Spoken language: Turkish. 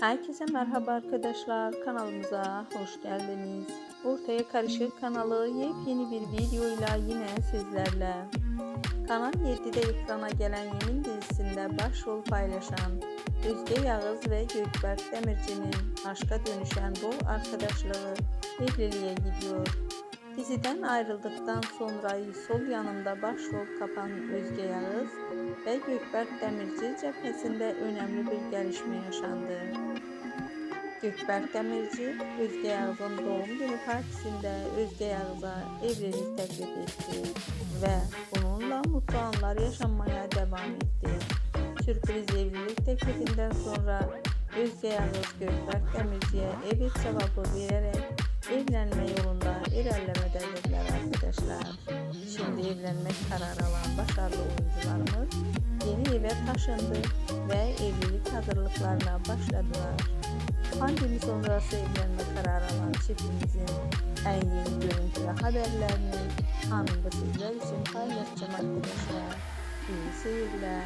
Herkese merhaba arkadaşlar. Kanalımıza hoş geldiniz. Ortaya Karışık kanalı yepyeni bir videoyla yine sizlerle. Kanal 7'de ekrana gelen Yemin dizisinde başrol paylaşan Özge Yağız ve Gökberk Demirci'nin aşka dönüşen rol arkadaşlığı evliliğe gidiyor. Diziden ayrıldıktan sonra sol yanında başrol kapan Özge Yağız ve Gökberk Demirci cephesinde önemli bir gelişme yaşandı. Gökberk Demirci, Özge Yağız'ın doğum günü partisinde Özge Yağız'a evlilik teklif etti ve bununla mutlu anlar yaşanmaya devam etti. Sürpriz evlilik teklifinden sonra Özge Yağız Gökberk Demirci'ye evet cevabı vererek evlenme yolunda ilerlemededirler arkadaşlar. Şimdi evlenmek kararı alan başarılı oyuncularımız yeni eve taşındı ve evlilik hazırlıklarına başladılar. Pandemi sonrası evlenme kararı alan çiftimizin en yeni görüntü ve haberlerini anında sizler için paylaşacağım arkadaşlar. İyi seyirler.